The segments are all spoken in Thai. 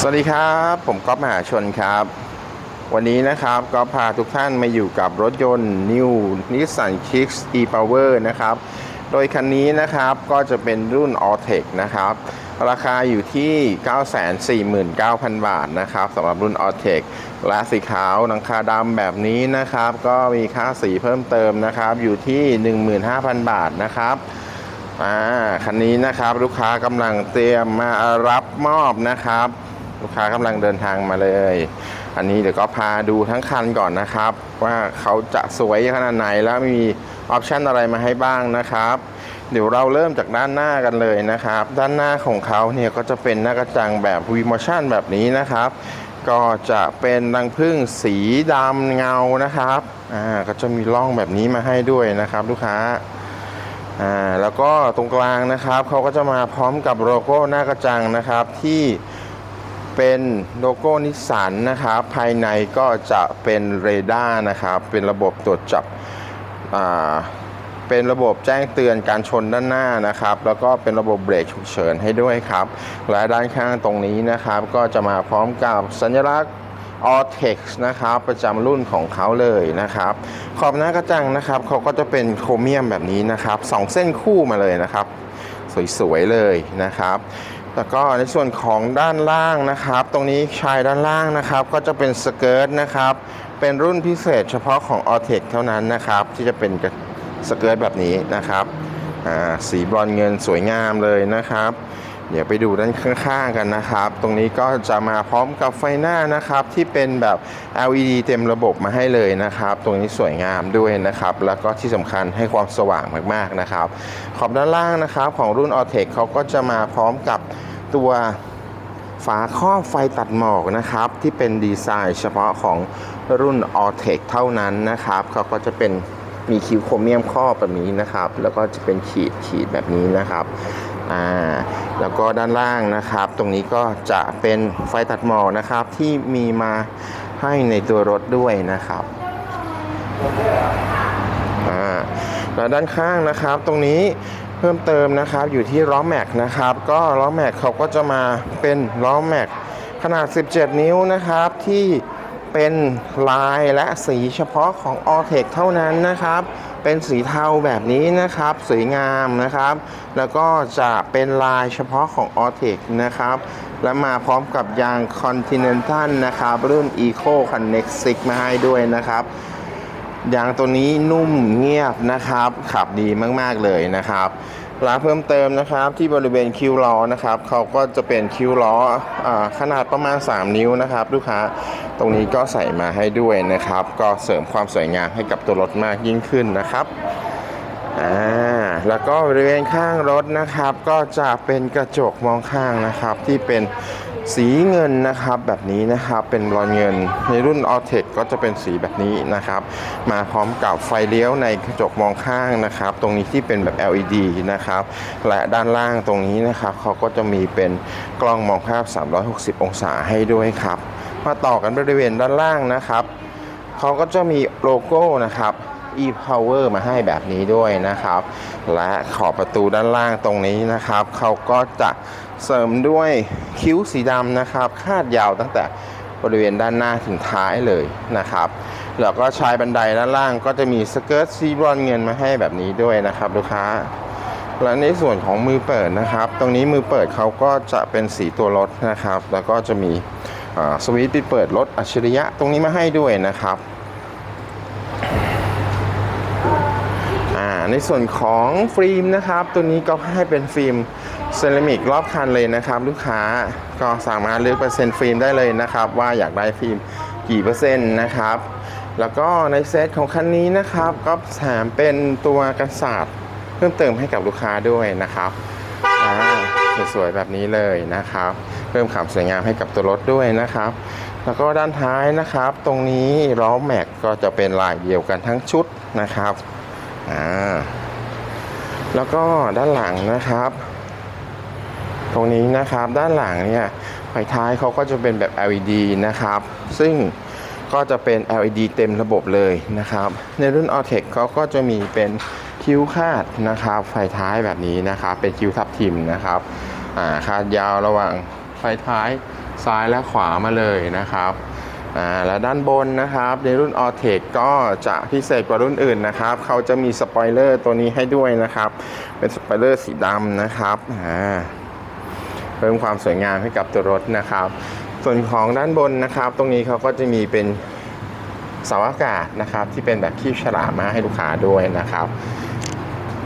สวัสดีครับ ผมก๊อฟมหาชนครับ วันนี้นะครับก็พาทุกท่านมาอยู่กับรถยนต์ New Nissan Kicks e-Power นะครับ โดยคันนี้นะครับก็จะเป็นรุ่น Alltech นะครับ ราคาอยู่ที่ 949,000 บาทนะครับสำหรับรุ่น Alltech และสีขาวหนังคาดำแบบนี้นะครับ ก็มีค่าสีเพิ่มเติมนะครับ อยู่ที่ 15,000 บาทนะครับอ่าคันนี้นะครับลูกค้ากำลังเตรียมมารับมอบนะครับ ลูกค้ากำลังเดินทางมาเลย อันนี้เดี๋ยวก็พาดูทั้งคันก่อนนะครับ ว่าเขาจะสวยขนาดไหนแล้วมีออปชันอะไรมาให้บ้างนะครับ เดี๋ยวเราเริ่มจากด้านหน้ากันเลยนะครับ ด้านหน้าของเขาเนี่ยก็จะเป็นหน้ากระจังแบบ v m o t i o n แบบนี้นะครับ ก็จะเป็นรังพึ่งสีดำเงานะครับอ่าก็จะมีร่องแบบนี้มาให้ด้วยนะครับ ลูกค้าอ่าแล้วก็ตรงกลางนะครับเขาก็จะมาพร้อมกับโลโก้หน้ากระจังนะครับที่ เป็นโลโก้นิสสันนะครับ ภายในก็จะเป็นเรดาร์นะครับ เป็นระบบตรวจจับเป็นระบบแจ้งเตือนการชนด้านหน้านะครับ แล้วก็เป็นระบบเบรกฉุกเฉินให้ด้วยครับ และด้านข้างตรงนี้นะครับ ก็จะมาพร้อมกับสัญลักษณ์ a l t e x นะครับ ประจำรุ่นของเขาเลยนะครับ ขอบหน้ากระจังนะครับเขาก็จะเป็นโครเมียมแบบนี้นะครับสองเส้นคู่มาเลยนะครับ สวยๆเลยนะครับ แล้วก็ในส่วนของด้านล่างนะครับ ตรงนี้ชายด้านล่างนะครับ ก็จะเป็นสเกิร์ตนะครับ เป็นรุ่นพิเศษเฉพาะของ a l t e x เท่านั้นนะครับ ที่จะเป็นสเกิร์ตแบบนี้นะครับสีบรอนเงินสวยงามเลยนะครับ เดี๋ยวไปดูด้านข้างๆกันนะครับ ตรงนี้ก็จะมาพร้อมกับไฟหน้านะครับ ที่เป็นแบบ LED เต็มระบบมาให้เลยนะครับ ตรงนี้สวยงามด้วยนะครับ แล้วก็ที่สำคัญให้ความสว่างมากๆนะครับ ขอบด้านล่างนะครับของรุ่น a l t e c เขาก็จะมาพร้อมกับ ตัวฝาครอบไฟตัดหมอกนะครับ ที่เป็นดีไซน์เฉพาะของรุ่น a l t e c เท่านั้นนะครับ เขาก็จะเป็นมีคิวโครเมียมครอบแบบนี้นะครับ แล้วก็จะเป็นขีดขีดแบบนี้นะครับอ่าแล้วก็ด้านล่างนะครับ ตรงนี้ก็จะเป็นไฟตัดหมอกนะครับ ที่มีมาให้ในตัวรถด้วยนะครับอ่าแล้วด้านข้างนะครับตรงนี้ เพิ่มเติมนะครับอยู่ที่ล้อแม็กนะครับ ก็ล้อแม็กเขาก็จะมาเป็นล้อแม็กขนาด 17 นิ้วนะครับที่เป็นลายและสีเฉพาะของ a l t e c เท่านั้นนะครับ เป็นสีเทาแบบนี้นะครับ สวยงามนะครับ แล้วก็จะเป็นลายเฉพาะของ a l t e c นะครับ และมาพร้อมกับยาง Continental นะครับ รุ่น Eco Connect 6มาให้ด้วยนะครับ ยางตัวนี้นุ่มเงียบนะครับ ขับดีมากๆเลยนะครับร้านเพิ่มเติมนะครับที่บริเวณคิ้วล้อนะครับเขาก็จะเป็นคิ้วล้ออขนาดประมาณ 3 นิ้วนะครับ ลูกค้าตรงนี้ก็ใส่มาให้ด้วยนะครับ ก็เสริมความสวยงามให้กับตัวรถมากยิ่งขึ้นนะครับอ่าแล้วก็บริเวณข้างรถนะครับ ก็จะเป็นกระจกมองข้างนะครับที่เป็น สีเงินนะครับแบบนี้นะครับเป็นรอยเงิน ในรุ่น a l t e c ก็จะเป็นสีแบบนี้นะครับ มาพร้อมกับไฟเลี้ยวในกระจกมองข้างนะครับ ตรงนี้ที่เป็นแบบ LED นะครับ และด้านล่างตรงนี้นะครับเขาก็จะมีเป็นกล้องมองภาพ 360 องศาให้ด้วยครับ มาต่อกันบริเวณด้านล่างนะครับเขาก็จะมีโลโก้นะครับ e-power มาให้แบบนี้ด้วยนะครับ และขอบประตูด้านล่างตรงนี้นะครับเขาก็จะ เสริมด้วยคิ้วสีดำนะครับคาดยาวตั้งแต่บริเวณด้านหน้าถึงท้ายเลยนะครับแล้วก็ชายบันไดด้านล่างก็จะมีสเกิร์ตซีบรอนเงินมาให้แบบนี้ด้วยนะครับลูกค้า และในส่วนของมือเปิดนะครับ ตรงนี้มือเปิดเขาก็จะเป็นสีตัวรถนะครับ แล้วก็จะมีสวิตช์ปิดเปิดรถอัจฉริยะตรงนี้มาให้ด้วยนะครับในส่วนของฟิล์มนะครับ ตัวนี้ก็ให้เป็นฟิล์ม เซรามิกรอบคันเลยนะครับ ลูกค้าก็สามารถเลือกเปอร์เซ็นต์ฟิล์มได้เลยนะครับ ว่าอยากได้ฟิล์มกี่เปอร์เซ็นต์นะครับ แล้วก็ในเซตของคันนี้นะครับ ก็แถมเป็นตัวกันศาสตร์เพิ่มเติมให้กับลูกค้าด้วยนะครับสวยๆแบบนี้เลยนะครับ เพิ่มความสวยงามให้กับตัวรถด้วยนะครับ แล้วก็ด้านท้ายนะครับ ตรงนี้ล้อแม็กก็จะเป็นลายเดียวกันทั้งชุดนะครับอ่าแล้วก็ด้านหลังนะครับ ตรงนี้นะครับ ด้านหลังเนี่ยไฟท้ายเขาก็จะเป็นแบบ LED นะครับ ซึ่งก็จะเป็น LED เต็มระบบเลยนะครับ ในรุ่น a l t e c เขาก็จะมีเป็นคิ้วคาดนะครับ ไฟท้ายแบบนี้นะครับ เป็นคิ้วทับทิมนะครับาคาดยาวระหว่างไฟท้ายซ้ายและขวามาเลยนะครับและด้านบนนะครับ ในรุ่น a l t e c ก็จะพิเศษกว่ารุ่นอื่นนะครับ เขาจะมีสปอยเลอร์ตัวนี้ให้ด้วยนะครับ เป็นสปอยเลอร์สีดำนะครับอ่า เพิ่มความสวยงามให้กับตัวรถนะครับ ส่วนของด้านบนนะครับ ตรงนี้เขาก็จะมีเป็นเสาอากาศนะครับ ที่เป็นแบบคีบฉลามมาให้ลูกค้าด้วยนะครับ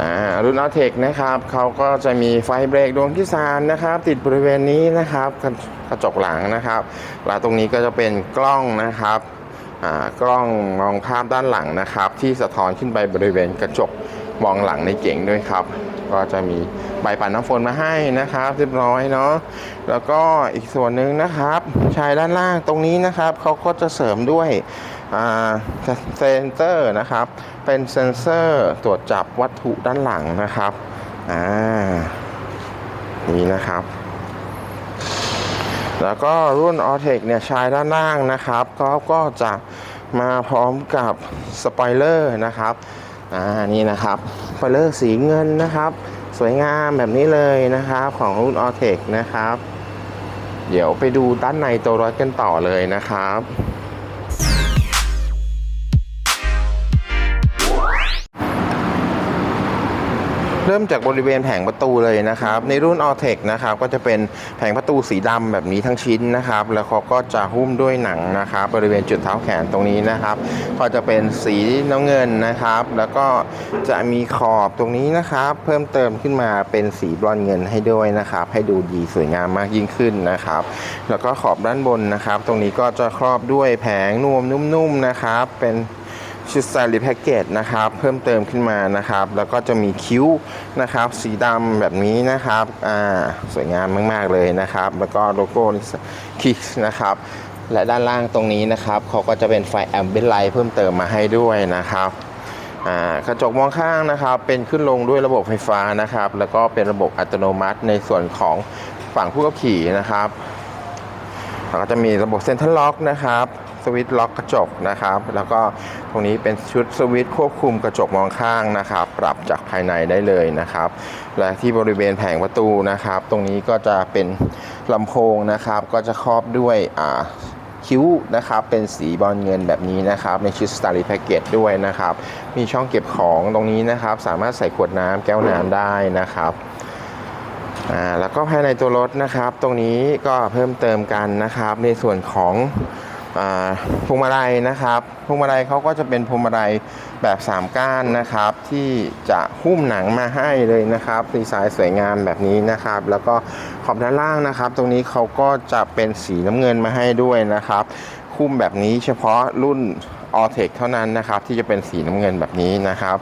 อ่ารุ่นอ l t e c นะครับเขาก็จะมีไฟเบรกดวงที่สามนะครับ ติดบริเวณนี้นะครับกระกระจกหลังนะครับ แล้วตรงนี้ก็จะเป็นกล้องนะครับอ่ากล้องมองภาพด้านหลังนะครับ ที่สะท้อนขึ้นไปบริเวณกระจก มองหลังในเก๋งด้วยครับ ก็จะมีใบปัดน้ำฝนมาให้นะครับเรียบร้อยเนาะแล้วก็อีกส่วนหนึ่งนะครับชายด้านล่างตรงนี้นะครับเขาก็จะเสริมด้วยเซนเซอร์นะครับ เป็นเซนเซอร์ตรวจจับวัตถุด้านหลังนะครับอ่านี่นะครับ แล้วก็รุ่น a l t e c เนี่ยชายด้านล่างนะครับก็ก็จะมาพร้อมกับสปอยเลอร์นะครับ อ่านี่นะครับสปอยเลอร์สีเงินนะครับ สวยงามแบบนี้เลยนะครับ ของรุ่นออเทคนะครับ เดี๋ยวไปดูด้านในตัวรถกันต่อเลยนะครับ เริ่มจากบริเวณแผงประตูเลยนะครับ ในรุ่น a l t e c นะครับก็จะเป็นแผงประตูสีดำแบบนี้ทั้งชิ้นนะครับ แล้วเขาก็จะหุ้มด้วยหนังนะครับ บริเวณจุดเท้าแขนตรงนี้นะครับ ก็จะเป็นสีน้ำเงินนะครับ แล้วก็จะมีขอบตรงนี้นะครับ เพิ่มเติมขึ้นมาเป็นสีบรอนเงินให้ด้วยนะครับ ให้ดูดีสวยงามมากยิ่งขึ้นนะครับ แล้วก็ขอบด้านบนนะครับ ตรงนี้ก็จะครอบด้วยแผงนวมนุ่มๆนะครับ เป็น ชุดสไตล์แพ็กเกจนะครับเพิ่มเติมขึ้นมานะครับ แล้วก็จะมีคิ้วนะครับ สีดำแบบนี้นะครับอ่าสวยงามมาก ๆ เลยนะครับ แล้วก็โลโก้คิกนะครับและด้านล่างตรงนี้นะครับเขาก็จะเป็นไฟแอมเบ t ไลท์เพิ่มเติมมาให้ด้วยนะครับอ่ากระจกมองข้างนะครับ เป็นขึ้นลงด้วยระบบไฟฟ้านะครับ แล้วก็เป็นระบบอัตโนมัติในส่วนของฝั่งผู้ขับขี่นะครับแล้วก็จะมีระบบเซ็นทรัลล็อกนะครับ สวิตช์ล็อกกระจกนะครับ แล้วก็ตรงนี้เป็นชุดสวิตช์ควบคุมกระจกมองข้างนะครับ ปรับจากภายในได้เลยนะครับ และที่บริเวณแผงประตูนะครับ ตรงนี้ก็จะเป็นลำโพงนะครับ ก็จะครอบด้วยอ่าคิ้วนะครับเป็นสีบอลเงินแบบนี้นะครับ ในชุดสตาร์ลีแพ็กเกจด้วยนะครับ มีช่องเก็บของตรงนี้นะครับ สามารถใส่ขวดน้ำแก้วน้ำได้นะครับอ่าแล้วก็ภายในตัวรถนะครับ ตรงนี้ก็เพิ่มเติมกันนะครับ ในส่วนของ พวงมาลัยนะครับพวงมาลัยเขาก็จะเป็นพวงมาลัยแบบ3ก้านนะครับ ที่จะหุ้มหนังมาให้เลยนะครับดีไซน์สวยงามแบบนี้นะครับ แล้วก็ขอบด้านล่างนะครับ ตรงนี้เขาก็จะเป็นสีน้ำเงินมาให้ด้วยนะครับหุ้มแบบนี้เฉพาะรุ่น a l t e c เท่านั้นนะครับ ที่จะเป็นสีน้ำเงินแบบนี้นะครับ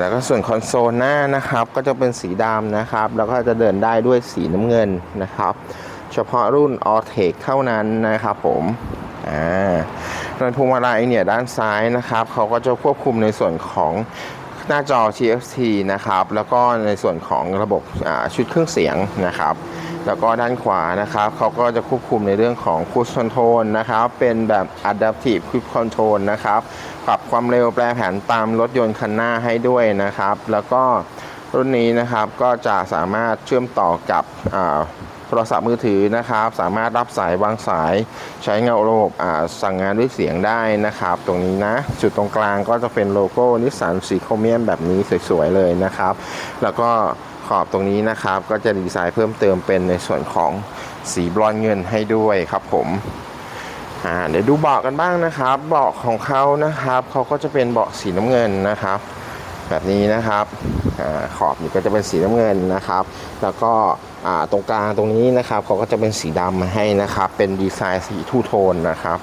แล้วก็ส่วนคอนโซลหน้านะครับก็จะเป็นสีดำนะครับ แล้วก็จะเดินได้ด้วยสีน้ำเงินนะครับ เฉพาะรุ่น a l t e c เท่านั้นนะครับผม อ่าโดยพวงมาลัยเนี่ยด้านซ้ายนะครับเขาก็จะควบคุมในส่วนของหน้าจอ TFT นะครับ แล้วก็ในส่วนของระบบชุดเครื่องเสียงนะครับ แล้วก็ด้านขวานะครับเขาก็จะควบคุมในเรื่องของ Cruise Control นะครับ เป็นแบบ Adaptive Cruise Control นะครับ ปรับความเร็วแปรผันตามรถยนต์คันหน้าให้ด้วยนะครับ แล้วก็รุ่นนี้นะครับก็จะสามารถเชื่อมต่อกับ รศัพท์มือถือนะครับ สามารถรับสายวางสายใช้เงาระบบสั่งงานด้วยเสียงได้นะครับ ตรงนี้นะ จุดตรงกลางก็จะเป็นโลโก้นิสสันสีโครเมียมแบบนี้สวยๆเลยนะครับ แล้วก็ขอบตรงนี้นะครับ ก็จะดีไซน์เพิ่มเติมเป็นในส่วนของสีบรอนเงินให้ด้วยครับผมเดี๋ยวดูเบาะกันบ้างนะครับ เบาะของเขานะครับเขาก็จะเป็นเบาะสีน้ำเงินนะครับ แบบนี้นะครับอขอบนี่ก็จะเป็นสีน้ำเงินนะครับ แล้วก็ตรงกลางตรงนี้นะครับเขาก็จะเป็นสีดำมาให้นะครับ เป็นดีไซน์สีทูโทนนะครับ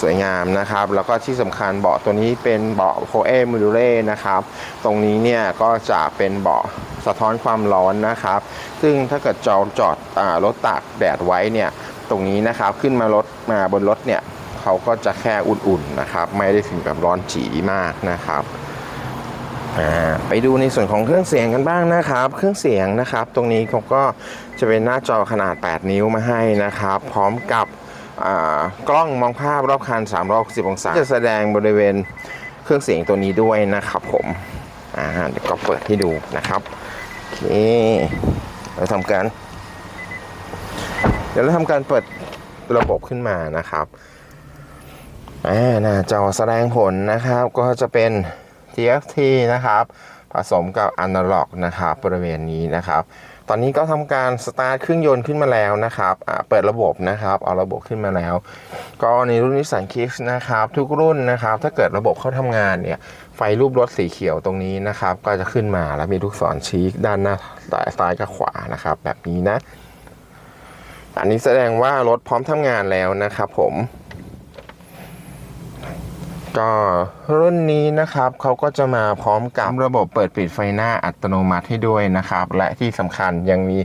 สวยงามนะครับ แล้วก็ที่สำคัญเบาะตัวนี้เป็นเบาะโคเอมูดูเล่นะครับ ตรงนี้เนี่ยก็จะเป็นเบาะสะท้อนความร้อนนะครับ ซึ่งถ้าเกิดจอจอดรถตากแดดไว้เนี่ยตรงนี้นะครับขึ้นมารถมาบนรถเนี่ยเขาก็จะแค่อุ่นๆนะครับ ไม่ได้ถึงกับร้อนจีมากนะครับ ไปดูในส่วนของเครื่องเสียงกันบ้างนะครับ เครื่องเสียงนะครับ ตรงนี้เขาก็จะเป็นหน้าจอขนาด 8 นิ้วมาให้นะครับ พร้อมกับกล้องมองภาพรอบคัน360องศาจะแสดงบริเวณเครื่องเสียงตัวนี้ด้วยนะครับผมอ่าเดี๋ยวก็เปิดให้ดูนะครับโอเคเราทำการ เดี๋ยวเราทำการเปิดระบบขึ้นมานะครับอ่าหน้าจอแสดงผลนะครับก็จะเป็น TFT นะครับผสมกับ Analog นะครับบริเวณนี้นะครับ ตอนนี้ก็ทำการสตาร์ทเครื่องยนต์ขึ้นมาแล้วนะครับเปิดระบบนะครับเอาระบบขึ้นมาแล้ว ก็ในรุ่นนิสสันคิกนะครับทุกรุ่นนะครับถ้าเกิดระบบเข้าทำงานเนี่ยไฟรูปรถสีเขียวตรงนี้นะครับ ก็จะขึ้นมาแล้วมีลูกศรชี้ด้านหน้าซ้ายกับขวานะครับแบบนี้นะ อันนี้แสดงว่ารถพร้อมทำงานแล้วนะครับผม ก็รุ่นนี้นะครับเขาก็จะมาพร้อมกับระบบเปิดปิดไฟหน้าอัตโนมัติให้ด้วยนะครับ และที่สำคัญยังมี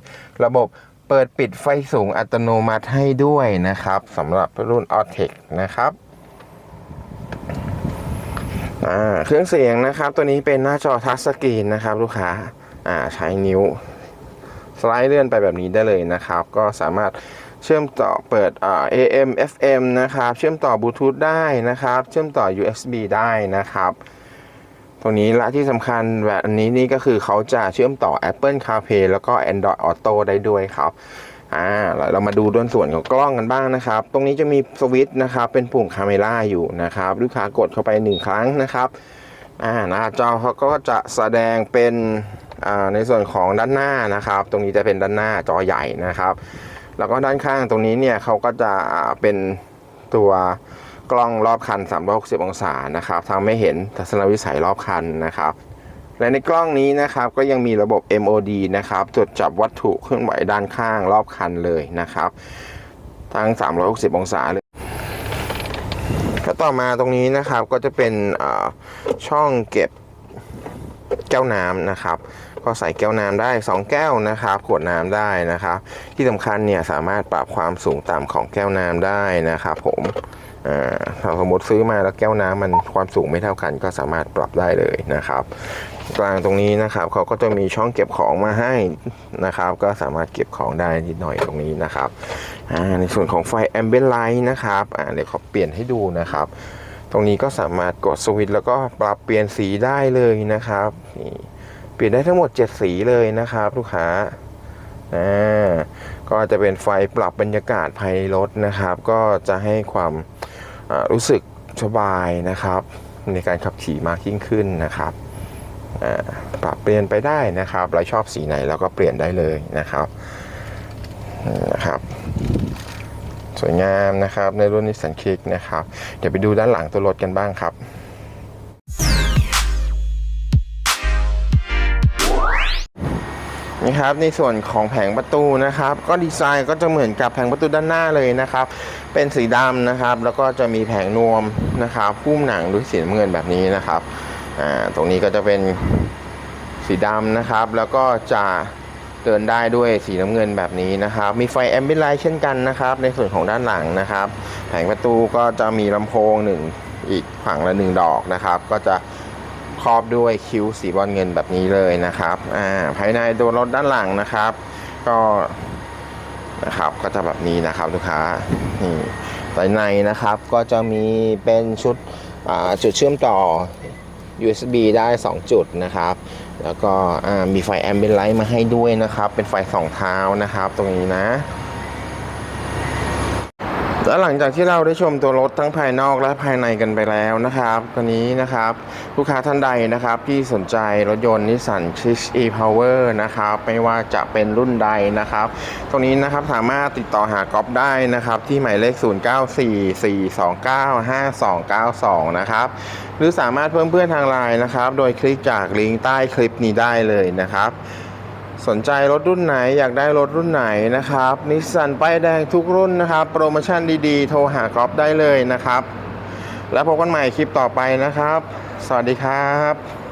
ระบบเปิดปิดไฟสูงอัตโนมัติให้ด้วยนะครับสำหรับรุ่น a u t e c นะครับเครื่องเสียงนะครับตัวนี้เป็นหน้าจอทัชสกรีนนะครับ ลูกค้าใช้นิ้ว สไลด์เลื่อนไปแบบนี้ได้เลยนะครับ ก็สามารถ เชื่อมต่อเปิด AM FM นะครับ เชื่อมต่อบลูทูธได้นะครับ เชื่อมต่อ USB ได้นะครับตรงนี้และที่สำคัญแบบอันนี้นี่ก็คือเขาจะเชื่อมต่อ Apple CarPlay แล้วก็ Android Auto ได้ด้วยครับอ่าเรามาดูด้วนส่วนของกล้องกันบ้างนะครับ ตรงนี้จะมีสวิตช์นะครับ เป็นปุ่มคาเมล่าอยู่นะครับ ลูกค้ากดเข้าไปหนึ่งครั้งนะครับอ่าหน้าจอเขาก็จะแสดงเป็นอ่าในส่วนของด้านหน้านะครับ ตรงนี้จะเป็นด้านหน้าจอใหญ่นะครับ แล้วก็ด้านข้างตรงนี้เนี่ยเขาก็จะเป็นตัวกล้องรอบคัน 360 องศานะครับทำให้เห็นทัศนวิสัยรอบคันนะครับ และในกล้องนี้นะครับก็ยังมีระบบ MOD นะครับตรวจจับวัตถุเคลื่อนไหวด้านข้างรอบคันเลยนะครับทั้ง 360 องศาเลยแล้วต่อมาตรงนี้นะครับก็จะเป็นช่องเก็บแก้วน้ำนะครับ ก็ใส่แก้วน้ำได้ 2 แก้วนะครับขวดน้ำได้นะครับ ที่สำคัญเนี่ยสามารถปรับความสูงต่ำของแก้วน้ำได้นะครับผมถ้าสมมติซื้อมาแล้วแก้วน้ำมันความสูงไม่เท่ากันก็สามารถปรับได้เลยนะครับ กลางตรงนี้นะครับเขาก็จะมีช่องเก็บของมาให้นะครับ ก็สามารถเก็บของได้นิดหน่อยตรงนี้นะครับในส่วนของไฟ Ambient Light นะครับเดี๋ยวเขอเปลี่ยนให้ดูนะครับ ตรงนี้ก็สามารถกดสวิตช์แล้วก็ปรับเปลี่ยนสีได้เลยนะครับนี่ เปลี่ยนได้ทั้งหมด 7 สีเลยนะครับลูกค้าอ่าก็จะเป็นไฟปรับบรรยากาศภายในรถนะครับ ก็จะให้ความรู้สึกสบายนะครับ ในการขับขี่มากยิ่งขึ้นนะครับปรับเปลี่ยนไปได้นะครับ เราชอบสีไหนเราก็เปลี่ยนได้เลยนะครับนี่นะครับ สวยงามนะครับในรุ่นนิสสันคิกนะครับ เดี๋ยวไปดูด้านหลังตัวรถกันบ้างครับ ครับ ในส่วนของแผงประตูนะครับ ก็ดีไซน์ก็จะเหมือนกับแผงประตูด้านหน้าเลยนะครับ เป็นสีดำนะครับ แล้วก็จะมีแผงนวมนะครับพุ่มหนังด้วยสีน้ำเงินแบบนี้นะครับอ่าตรงนี้ก็จะเป็นสีดำนะครับ แล้วก็จะเดินได้ด้วยสีน้ำเงินแบบนี้นะครับ มีไฟแอมบิไลท์เช่นกันนะครับ ในส่วนของด้านหลังนะครับ แผงประตูก็จะมีลำโพงหนึ่งอีกฝั่งละหนึ่งดอกนะครับ ก็จะ ครอบด้วยคิ้วสีบอลเงินแบบนี้เลยนะครับอ่าภายในตัวรถด้านหลังนะครับ ก็นะครับก็จะแบบนี้นะครับลูกค้านี่ภายในนะครับก็จะมีเป็นชุดอ่าจุดเชื่อมต่อ USB ได้ 2 จุดนะครับ แล้วก็อ่ามีไฟแอมเบ n ไลท์มาให้ด้วยนะครับ เป็นไฟสองเท้านะครับ ตรงนี้นะ แล้วหลังจากที่เราได้ชมตัวรถทั้งภายนอกและภายในกันไปแล้วนะครับตอนนี้นะครับลูกค้าท่านใดนะครับที่สนใจรถยนต์นิสสันชิช e power นะครับไม่ว่าจะเป็นรุ่นใดนะครับ ตรงนี้นะครับสามารถติดต่อหากอฟได้นะครับ ที่หมายเลข 0944295292 นะครับ หรือสามารถเพิ่มเพื่อนทางไลน์นะครับ โดยคลิกจากลิงก์ใต้คลิปนี้ได้เลยนะครับ สนใจรถรุ่นไหนอยากได้รถรุ่นไหนนะครับนิสสันป้ายแดงทุกรุ่นนะครับ โปรโมชั่นดีๆ โทรหากรอบได้เลยนะครับ แล้วพบกันใหม่คลิปต่อไปนะครับ สวัสดีครับ